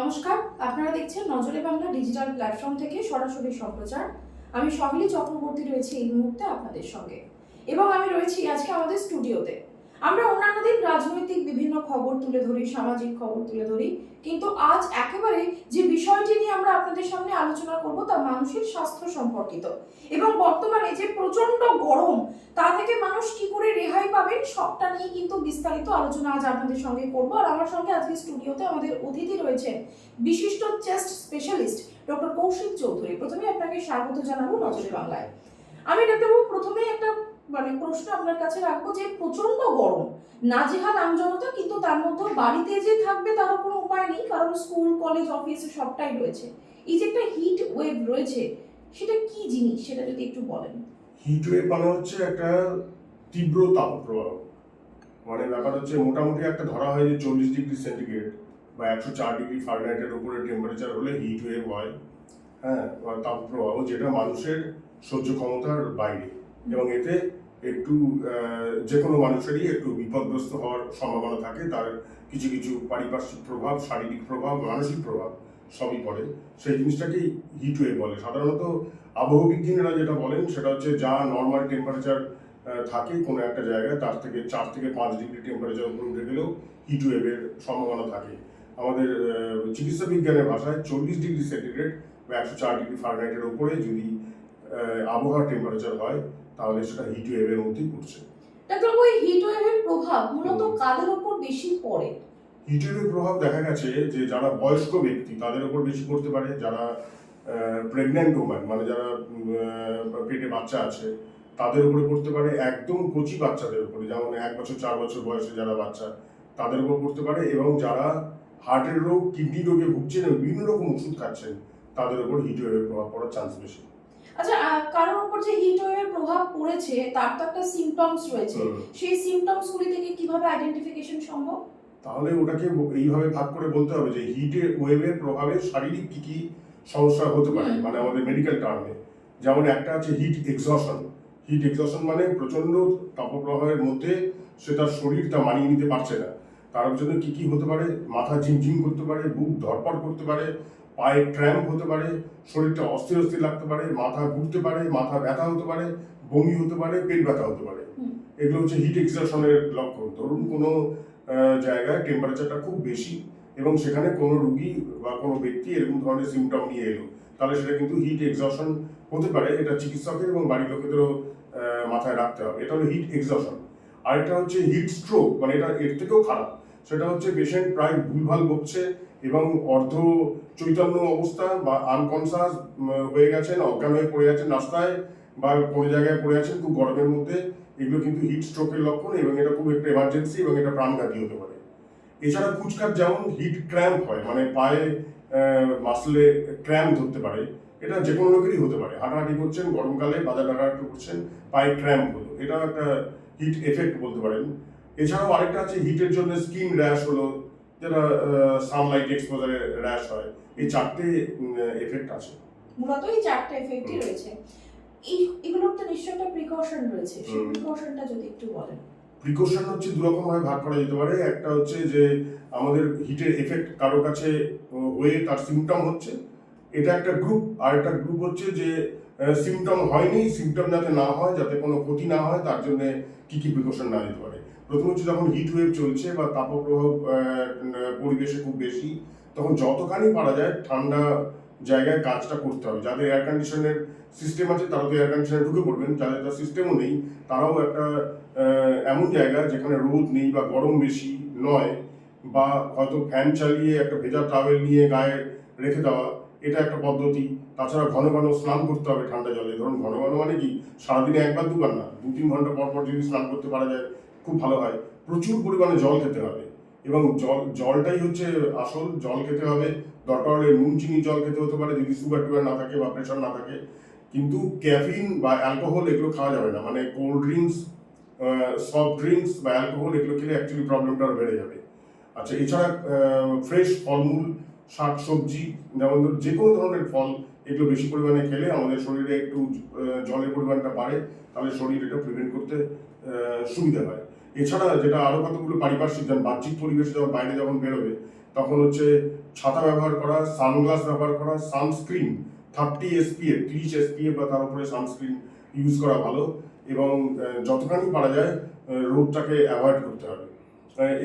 নমস্কার, আপনারা দেখছেন নজরে বাংলা ডিজিটাল প্ল্যাটফর্ম থেকে সরাসরি সম্প্রচার। আমি সহিলি চক্রবর্তী রয়েছি এই মুহূর্তে আপনাদের সঙ্গে। এবং আমি রয়েছি আজকে আমাদের স্টুডিওতে। আমরা অন্যান্য দিন রাজনৈতিক বিভিন্ন খবর তুলে ধরি, সামাজিক খবর তুলে ধরি, কিন্তু আজ একেবারে যে বিষয়টি নিয়ে আমরা আপনাদের সামনে আলোচনা করব তা মানুষের স্বাস্থ্য সম্পর্কিত। এবং বর্তমানে যে প্রচণ্ড গরম, তা থেকে মানুষ কি করে রেহাই পাবেন, সবটা নিয়ে কিন্তু বিস্তারিত আলোচনা আজ আপনাদের সঙ্গে করব। আর আমার সঙ্গে আজকে স্টুডিওতে আমাদের অতিথি রয়েছেন বিশিষ্ট chest specialist doctor Koushik Chowdhury. প্রথমে আপনাকে স্বাগত জানাব নজরে বাংলায়। আমি ডাক্তারবাবু প্রথমেই একটা মানে প্রশ্ন আপনার কাছে রাখব যে প্রচণ্ড গরম। না নাজেহাল আমজনতা কিন্তু তার মধ্যে বাড়িতে যে থাকবে তারও কোনো উপায় নেই, কারণ স্কুল, কলেজ, অফিস সবটাই রয়েছে। এই যে একটা হিট ওয়েভ রয়েছে, সেটা কি জিনিস? সেটা যদি একটু বলেন। হিট ওয়েভ মানে হচ্ছে একটা তীব্র তাপপ্রবাহ। মানে ব্যাপার হচ্ছে মোটামুটি একটা ধরা হয় যে চল্লিশ ডিগ্রি সেন্টিগ্রেড বা একশো চার ডিগ্রি ফারেনহাইটের উপরে টেম্পারেচার হলে হিট ওয়েভ হয়। হ্যাঁ তাপপ্রবাহ যেটা মানুষের সহ্য ক্ষমতার বাইরে। এবং এতে একটু যে কোনো মানুষেরই একটু বিপদগ্রস্ত হওয়ার সম্ভাবনা থাকে। তার কিছু কিছু পারিপার্শ্বিক প্রভাব, শারীরিক প্রভাব, মানসিক প্রভাব সবই পড়ে। সেই জিনিসটাকেই হিট ওয়েভ বলে। সাধারণত আবহবিজ্ঞানীরা যেটা বলেন, সেটা হচ্ছে যা নর্মাল টেম্পারেচার থাকে কোনো একটা জায়গায়, তার থেকে চার থেকে পাঁচ ডিগ্রি টেম্পারেচার উপরে উঠে গেলেও হিট ওয়েভের সম্ভাবনা থাকে। আমাদের চিকিৎসা বিজ্ঞানের ভাষায় চল্লিশ ডিগ্রি সেন্টিগ্রেড বা একশো চার ডিগ্রি ফারেনহাইটের উপরে যদি আবহাওয়ার টেম্পারেচার হয় তাহলে সেটা হিট ওয়েভের মধ্যেই পড়ছে। ডাক্তারবাবু এই হিট ওয়েভের প্রভাব মূলত কাদের উপর বেশি পড়ে? হিটের প্রভাব দেখা গেছে যে যারা বয়স্ক ব্যক্তি তাদের উপর বেশি পড়তে পারে যারা প্রেগন্যান্ট ওম্যান মানে যারা পেটে বাচ্চা আছে তাদের উপরে পড়তে পারে একদম কচি বাচ্চাদের উপরে। যেমন এক বছর চার বছর বয়সে যারা বাচ্চা তাদের উপর পড়তে পারে এবং যারা হার্টের রোগ কিডনি রোগে ভুগছেন বিভিন্ন রকম ওষুধ খাচ্ছেন তাদের উপর হিট ওয়েভের প্রভাব পড়ার চান্স বেশি। আচ্ছা কারোর উপর যে হিট ওয়েভের প্রভাব পড়েছে তার তো একটা সিমটমস রয়েছে। সেই সিমটমস গুলি থেকে কীভাবে আইডেন্টিফিকেশন সম্ভব? তাহলে ওটাকে এইভাবে ভাগ করে বলতে হবে যে হিটে ওয়েভের প্রভাবে শারীরিক কি কি সমস্যা হতে পারে মানে আমাদের মেডিকেল টার্মে যেমন একটা আছে হিট এক্সশন হিট এক্সশন মানে প্রচণ্ড তাপপ্রবাহের মধ্যে সে তার শরীর তা মানিয়ে নিতে পারছে না। তার জন্য কি কি হতে পারে? মাথা ঝিমঝিম করতে পারে বুক ধরপড় করতে পারে পায়ে ক্র্যাম্প হতে পারে শরীরটা অস্থির অস্থির লাগতে পারে মাথা ঘুরতে পারে মাথা ব্যথা হতে পারে বমি হতে পারে পেট ব্যথা হতে পারে। এগুলো হচ্ছে হিট এক্সশনের লক্ষণ। ধরুন কোনো জায়গায় টেম্পারেচারটা খুব বেশি এবং সেখানে কোনো রুগী বা কোনো ব্যক্তি এরকম ধরনের সিমটম নিয়ে এলো তাহলে সেটা কিন্তু হিট এক্সশন হতে পারে। এটা চিকিৎসকের এবং বাড়ির লোকেদেরও মাথায় রাখতে হবে। এটা হলো হিট এক্সশন এটা হচ্ছে হিট স্ট্রোক মানে এটা এর থেকেও খারাপ। সেটা হচ্ছে পেশেন্ট প্রায় ভুলভাল বকছে এবং অর্ধ চৈতন্য অবস্থা বা আনকনসাস হয়ে গেছেন, অজ্ঞান হয়ে পড়ে গেছেন রাস্তায় বা কোনো জায়গায় পড়ে আছেন, খুব গরমের মধ্যে, এগুলো কিন্তু হিট স্ট্রোকের লক্ষণ এবং এটা খুব একটা এমার্জেন্সি এবং এটা প্রাণঘাতী হতে পারে। এছাড়া কুচকার যেমন হিট ক্র্যাম্প হয় মানে পায়ে মাসলে ক্র্যাম্প ধরতে পারে, এটা যে কোনো লোকেরই হতে পারে। হাঁটাহাঁটি করছেন, গরমকালে বাজার হাঁটাহাঁটি করছেন, পায়ে ক্র্যাম্প হলো এটা একটা হিট এফেক্ট বলতে পারেন। এছাড়াও আরেকটা আছে হিটের জন্য স্কিন র্যাশ হলো যেটা সানলাইট এক্সপোজারে র্যাশ হয় এই চারটে এফেক্ট আছে। মূলত এই চারটে এফেক্টই রয়েছে। এই এগুলোর তো নিশ্চয়ই একটা প্রিকশন রয়েছে। সেই প্রিকশনটা যদি একটু বলেন। প্রিকশন হচ্ছে দুরকম ভাবে ভাগ করা যেতে পারে। একটা হচ্ছে যে আমাদের হিটের এফেক্ট কারও কাছে হয়ে তার সিমটম হচ্ছে। এটা একটা গ্রুপ আর একটা গ্রুপ হচ্ছে যে সিমটম হয়নি সিমটম যাতে না হয় যাতে কোনো ক্ষতি না হয় তার জন্য কি কি প্রিকশন না নিতে পারে। প্রথম হচ্ছে যখন হিট ওয়েভ চলছে বা তাপপ্রবাহ আহ, পরিবেশে খুব বেশি তখন যতখানি পারা যায় ঠান্ডা জায়গায় কাজটা করতে হবে। যাদের এয়ার কন্ডিশনের সিস্টেম আছে তারা তো এয়ার কন্ডিশনে ঢুকে পড়বেন। যাদের তার সিস্টেমও নেই তারাও একটা এমন জায়গা যেখানে রোদ নেই বা গরম বেশি নয় বা হয়তো ফ্যান চালিয়ে একটা ভেজা টাওয়েল নিয়ে গায়ে রেখে দেওয়া এটা একটা পদ্ধতি। তাছাড়া ঘন ঘন স্নান করতে হবে ঠান্ডা জলে। ধরুন ঘন ঘন মানে কি? সারাদিনে একবার দুবার না দু তিন ঘণ্টা পর পর যদি স্নান করতে পারা যায় খুব ভালো হয়। প্রচুর পরিমাণে জল খেতে হবে। এবং জল, জলটাই হচ্ছে আসল, জল খেতে হবে। দরকার হলে নুন, চিনি জল খেতে হতে পারে, যদি সুগার টুগার না থাকে বা প্রেশার না থাকে। কিন্তু ক্যাফিন বা অ্যালকোহল এগুলো খাওয়া যাবে না। মানে কোল্ড ড্রিঙ্কস সফট ড্রিঙ্কস বা অ্যালকোহল এগুলো খেলে অ্যাকচুয়ালি প্রবলেমটা বেড়ে যাবে। আচ্ছা এছাড়া ফ্রেশ ফলমূল, শাক সবজি, যেমন যে কোনো ধরনের ফল এগুলো বেশি পরিমাণে খেলে আমাদের শরীরে একটু জলের পরিমাণটা বাড়ে। তাহলে শরীর এটা প্রিভেন্ট করতে সুবিধা হয়। এছাড়া যেটা আরও কতগুলো পারিপার্শ্বিক যেমন বাহ্যিক পরিবেশে যখন বাইরে যখন বেরোবে তখন হচ্ছে ছাতা ব্যবহার করা সানগ্লাস ব্যবহার করা সানস্ক্রিন থার্টি এসপিএফ তিরিশ এসপিএফ বা তার উপরে সানস্ক্রিন ইউজ করা ভালো এবং যতখানি পারা যায় আহ, রোদটাকে অ্যাভয়েড করতে হবে।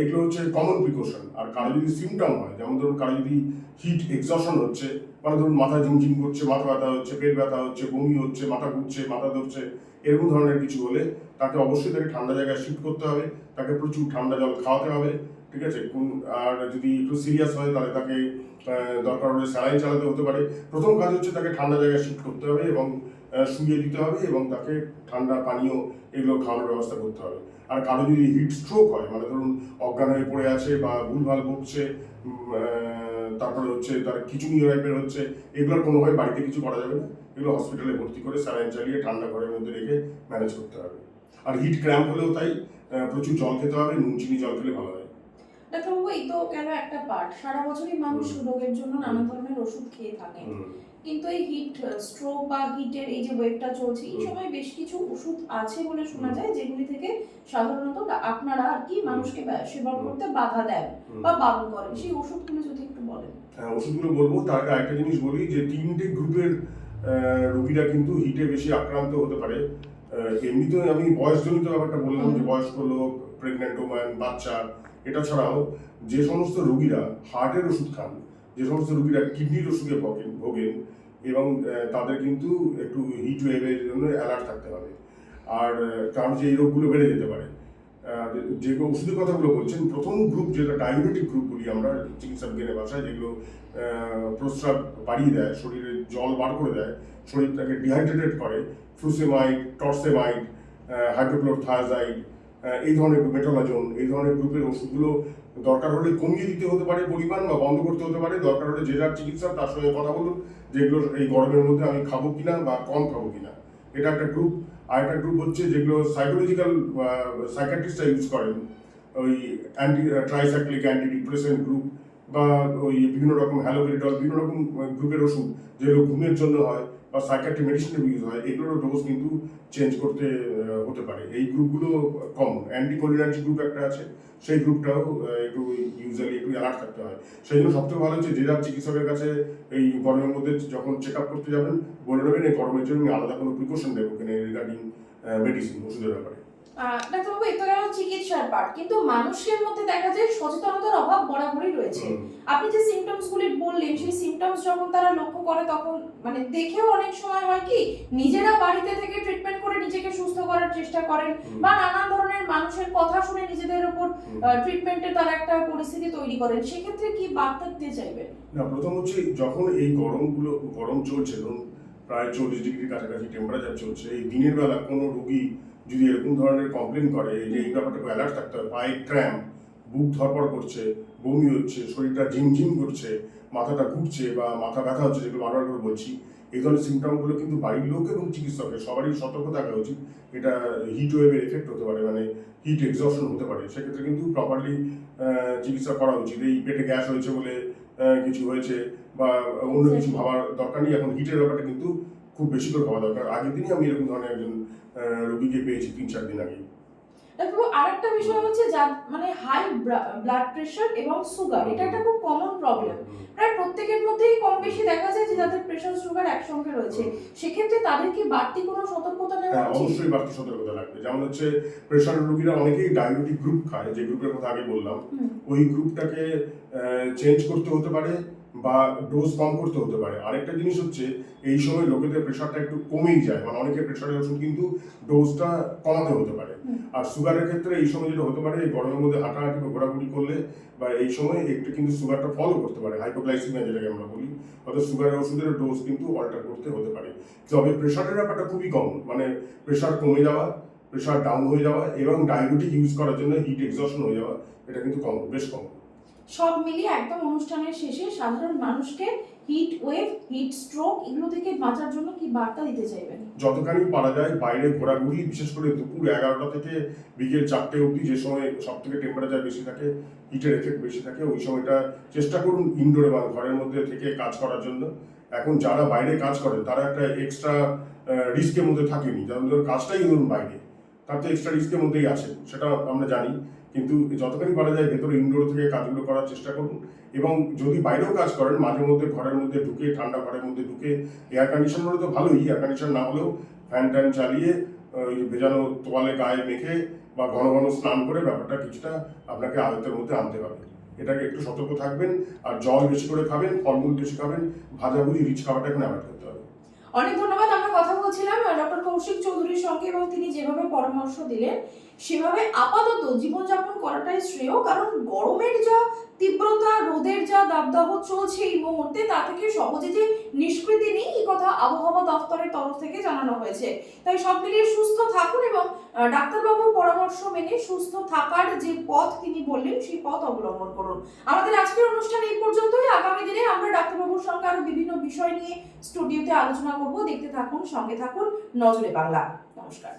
এগুলো হচ্ছে কমন প্রিকশন আর কারও যদি সিমটম হয় যেমন ধরুন কারও যদি হিট এক্সশন হচ্ছে মানে ধরুন মাথা ঝিমঝিম করছে মাথা ব্যথা হচ্ছে পেট ব্যথা হচ্ছে বমি হচ্ছে মাথা ঘুরছে মাথা ধরছে এরকম ধরনের কিছু হলে তাকে অবশ্যই তাকে ঠান্ডা জায়গায় শিফট করতে হবে তাকে প্রচুর ঠান্ডা জল খাওয়াতে হবে ঠিক আছে? কোন- আর যদি একটু সিরিয়াস হয় তাহলে তাকে দরকার হলে স্যালাইন চালাতে হতে পারে। প্রথম কাজ হচ্ছে তাকে ঠান্ডা জায়গায় শিফট করতে হবে এবং শুইয়ে দিতে হবে এবং তাকে ঠান্ডা পানীয় এগুলো খাওয়ানোর ব্যবস্থা করতে হবে। আর কারও যদি হিট স্ট্রোক হয় মানে ধরুন অজ্ঞান হয়ে পড়ে আছে বা ভুলভাল আহ, তারপরে হচ্ছে তার খিচুনি টাইপের হচ্ছে এগুলোর কোনোভাবে বাড়িতে কিছু করা যাবে না। এগুলো হসপিটালে ভর্তি করে স্যালাইন চালিয়ে ঠান্ডা ঘরের মধ্যে রেখে ম্যানেজ করতে হবে। আর হিট ক্র্যাম্প হলেও তাই প্রচুর জল খেতে হবে নুন চিনি জল খেলে ভালো হয়। ডাক্তারবাবু এই তো কেন একটা পার্ট সারা বছরই মানুষ রোগের জন্য নানা ধরনের ওষুধ খেয়ে থাকে। কিন্তু এই হিট স্ট্রোক বা হিটের এই যে ওয়েভটা চলছে এই সময় বেশ কিছু ওষুধ আছে বলে শোনা যায় যেগুলি থেকে সাধারণত আপনারা আর কি মানুষকে সেবন। করতে বাধা দেন বা বারণ করেন। সেই ওষুধগুলো যদি একটু বলেন। হ্যাঁ ওষুধগুলো বলব তার আগে আরেকটা জিনিস বলি যে তিনটে গ্রুপের রোগীরা কিন্তু হিটে বেশি আক্রান্ত হতে পারে। এমনিতে আমি বয়সজনিত ব্যাপারটা বললাম যে বয়স্ক লোক প্রেগনেন্ট ওম্যান বাচ্চা এটা ছাড়াও যে সমস্ত রোগীরা হার্টের ওষুধ খান যে সমস্ত রোগীরা কিডনির অসুখে ভোগেন ভোগেন এবং তাদের কিন্তু একটু হিট ওয়েভের জন্য অ্যালার্ট থাকতে হবে। আর কারণ যে এই রোগগুলো বেড়ে যেতে পারে। যে ওষুধের কথাগুলো বলছেন, প্রথম গ্রুপ যেটা ডায়াবেটিক গ্রুপ বলি আমরা চিকিৎসা বিজ্ঞানের ভাষায় যেগুলো প্রস্রাব বাড়িয়ে দেয়, শরীরে জল বার করে দেয়, শরীরটাকে ডিহাইড্রেটেড করে ফ্লুসেমাইড টর্সেমাইড হাইড্রোক্লোরথায়াজাইড এই ধরনের মেটোলাজোন এই ধরনের গ্রুপের ওষুধগুলো দরকার হলে কমিয়ে দিতে হতে পারে পরিমাণ বা বন্ধ করতে হতে পারে। দরকার হলে যে যার চিকিৎসা তার সঙ্গে কথা বলুন যেগুলো এই গরমের মধ্যে আমি খাব কিনা বা কম খাব কিনা। এটা একটা গ্রুপ আর একটা গ্রুপ হচ্ছে যেগুলো সাইকোলজিক্যাল সাইকাট্রিস্টরা ইউজ করেন। ওই anti tricyclic anti depressant group বা ওই বিভিন্ন রকম হ্যালোপেরিডল বিভিন্ন রকম গ্রুপের ওষুধ, যেগুলো ঘুমের জন্য হয়। বা সাইকাট্রি মেডিসিনের ইউজ হয় এগুলোর ডোজ কিন্তু চেঞ্জ করতে হতে পারে। এই গ্রুপগুলো কম। অ্যান্টিকোলিনার্জি গ্রুপ একটা আছে, সেই গ্রুপটাও একটু ইউজুয়ালি একটু অ্যালার্ট থাকতে হয়। সেই জন্য সবথেকে ভালো হচ্ছে যে যার চিকিৎসকের কাছে এই গরমের মধ্যে যখন চেক আপ করতে যাবেন, বলে নেবেন এই গরমের জন্য আমি আলাদা কোনো প্রিকশন দেবো কিনা রিগার্ডিং মেডিসিন ওষুধের ব্যাপারে। ডাক্তারবাবু এটা গেল চিকিৎসার পার্ট কিন্তু মানুষের মধ্যে দেখা যায় সচেতনতার অভাব বরাবরই রয়েছে। আপনি যে সিমটমস গুলি বললেন সেই সিমটমস যখন তারা লক্ষ্য করে তখন মানে দেখেও অনেক সময় হয় কি নিজেরা বাড়িতে থেকে ট্রিটমেন্ট করে নিজেকে সুস্থ করার চেষ্টা করেন বা নানান ধরনের মানুষের কথা শুনে নিজেদের উপর হুম। ট্রিটমেন্টের তারা একটা পরিস্থিতি তৈরি করেন। সেক্ষেত্রে কি বার্তা দিতে চাইবেন না প্রথম হচ্ছে যখন এই গরমগুলো গরম চলছে ধরুন প্রায় চল্লিশ ডিগ্রির কাছাকাছি টেম্পারেচার চলছে এই দিনের বেলা কোনো রোগী যদি এরকম ধরনের কমপ্লেন করে যে এই ব্যাপারটা অ্যালার্ট থাকতে হবে পায়ে ক্র্যাম্প বুক ধরপড় করছে বমি হচ্ছে শরীরটা ঝিমঝিম করছে মাথাটা ঘুরছে বা মাথা ব্যথা হচ্ছে যেগুলো বারবার করে বলছি এই ধরনের সিমটমগুলো কিন্তু বাড়ির লোক এবং চিকিৎসকের সবারই সতর্ক থাকা উচিত। এটা হিট ওয়েভের এফেক্ট হতে পারে মানে হিট এক্সশন হতে পারে। সেক্ষেত্রে কিন্তু প্রপারলি চিকিৎসা করা উচিত। এই পেটে গ্যাস হয়েছে বলে কিছু হয়েছে বা অন্য কিছু ভাবার দরকার নেই। এখন হিটের ব্যাপারটা কিন্তু খুব বেশি করে ভাবা দরকার। আগের দিনই আমি এরকম ধরনের একজন রোগীকে পেয়েছি তিন চার দিন আগে ডাক্তারবাবু আরেকটা বিষয় হচ্ছে যা মানে হাই ব্লাড প্রেশার এবং সুগার এটা একটা খুব কমন প্রবলেম প্রায় প্রত্যেকের মধ্যেই কম বেশি দেখা যায় যে যাদের প্রেশার সুগার একসঙ্গে রয়েছে। সেক্ষেত্রে তাদের কি বাড়তি কোনো সতর্কতা নেওয়া হ্যাঁ উচিত? অবশ্যই বাড়তি সতর্কতা লাগবে। যেমন হচ্ছে প্রেশার রোগীরা অনেকেই ডায়াবেটিক গ্রুপ খায় যে গ্রুপের কথা আগে বললাম। ওই গ্রুপটাকে চেঞ্জ করতে হতে পারে। বা ডোজ কম করতে হতে পারে। আরেকটা জিনিস হচ্ছে এই সময় লোকেদের প্রেশারটা একটু কমেই যায়। মানে অনেকের প্রেশারের ওষুধ কিন্তু ডোজটা কমাতে হতে পারে। আর সুগারের ক্ষেত্রে এই সময় যেটা হতে পারে এই গরমের মধ্যে হাঁটাহাঁটি বা ঘোরাঘুরি করলে বা এই সময় একটু কিন্তু সুগারটা ফলো করতে পারে। হাইপোগ্লাইসিমিয়া যেটাকে আমরা বলি। অর্থাৎ সুগারের ওষুধের ডোজ কিন্তু অল্টার করতে হতে পারে। তবে প্রেশারের ব্যাপারটা খুবই কম। মানে প্রেশার কমে যাওয়া প্রেশার ডাউন হয়ে যাওয়া এবং ডায়াবেটিক ইউজ করার জন্য হিট এক্সশন হয়ে যাওয়া এটা কিন্তু কম বেশ কম। সব মিলিয়ে একদম অনুষ্ঠানের শেষে সাধারণ মানুষকে হিট ওয়েভ হিট স্ট্রোক এগুলো থেকে বাঁচার জন্য কি বার্তা দিতে চাইবেন? যতখানি পারা যায় বাইরে ঘোরাঘুরি, বিশেষ করে দুপুর এগারোটা থেকে বিকেল চারটে অবধি যে সময় সব থেকে টেম্পারেচার বেশি থাকে হিটের এফেক্ট বেশি থাকে, ওই সময়টা চেষ্টা করুন ইনডোরে বা ঘরের মধ্যে থেকে কাজ করার জন্য। এখন যারা বাইরে কাজ করেন তারা একটা এক্সট্রা রিস্কের মধ্যে থাকেনি। ধরুন কাজটাই ধরুন বাইরে। তার তো এক্সট্রা রিস্কের মধ্যেই আছে সেটা আমরা জানি। কিন্তু যতখানি পারা যায় ভেতরে ইনডোর থেকে কাজগুলো করার চেষ্টা করুন। এবং যদি বাইরেও কাজ করেন, মাঝে মধ্যে ঘরের মধ্যে ঢুকে, ঠান্ডা ঘরের মধ্যে ঢুকে এয়ার কন্ডিশন হলে তো ভালোই এয়ার কন্ডিশন না হলেও ফ্যান ট্যান চালিয়ে, ওই ভেজানো তোয়ালে গায়ে মেখে বা ঘন ঘন স্নান করে ব্যাপারটা কিছুটা আপনাকে আয়ত্তের মধ্যে আনতে হবে। এটাকে একটু সতর্ক থাকবেন, আর জল বেশি করে খাবেন, ফলমূল বেশি খাবেন, ভাজাভুজি, রিচ খাবারটা এখন অ্যাভয়েড করতে হবে। অনেক ধন্যবাদ আমরা কথা বলছিলাম ডক্টর কৌশিক চৌধুরীর সঙ্গে এবং তিনি যেভাবে পরামর্শ দিলেন সেভাবে আপাতত জীবনযাপন করাটাই শ্রেয়, কারণ গরমের যা তীব্রতা, রোদের যা দাবদাহ চলছে এই মুহূর্তে, তা থেকে সহজে যে নিষ্কৃতি নেই এই কথা আবহাওয়া দপ্তরের তরফ থেকে জানানো হয়েছে। তাই সব মিলিয়ে সুস্থ থাকুন এবং ডাক্তারবাবুর পরামর্শ মেনে সুস্থ থাকার যে পথ তিনি বললেন, সেই পথ অবলম্বন করুন। আমাদের আজকের অনুষ্ঠান এই পর্যন্তই। আগামী দিনে আমরা ডাক্তারবাবুর সঙ্গে আরও বিভিন্ন বিষয় নিয়ে স্টুডিওতে আলোচনা করব। দেখতে থাকুন, সঙ্গে থাকুন, নজরে বাংলা। নমস্কার।